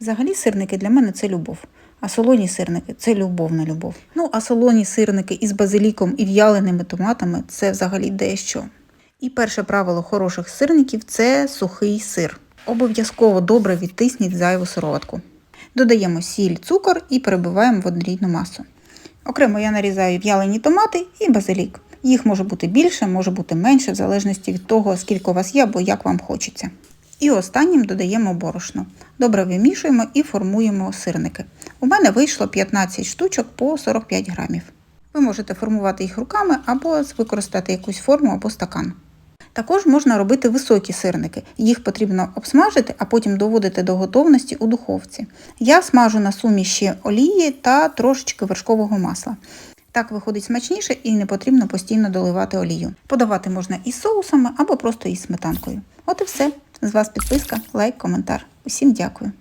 Взагалі сирники для мене це любов. А солоні сирники це любовна любов. Ну, а солоні сирники із базиліком і в'яленими томатами це взагалі дещо. І перше правило хороших сирників це сухий сир. Обов'язково добре відтисніть зайву сироватку. Додаємо сіль, цукор і перебиваємо в однорідну масу. Окремо я нарізаю в'ялені томати і базилік. Їх може бути більше, може бути менше, в залежності від того, скільки у вас є або як вам хочеться. І останнім додаємо борошно. Добре вимішуємо і формуємо сирники. У мене вийшло 15 штучок по 45 грамів. Ви можете формувати їх руками або використати якусь форму або стакан. Також можна робити високі сирники. Їх потрібно обсмажити, а потім доводити до готовності у духовці. Я смажу на суміші олії та трошечки вершкового масла. Так виходить смачніше і не потрібно постійно доливати олію. Подавати можна із соусами або просто із сметанкою. От і все. З вас підписка, лайк, коментар. Усім дякую.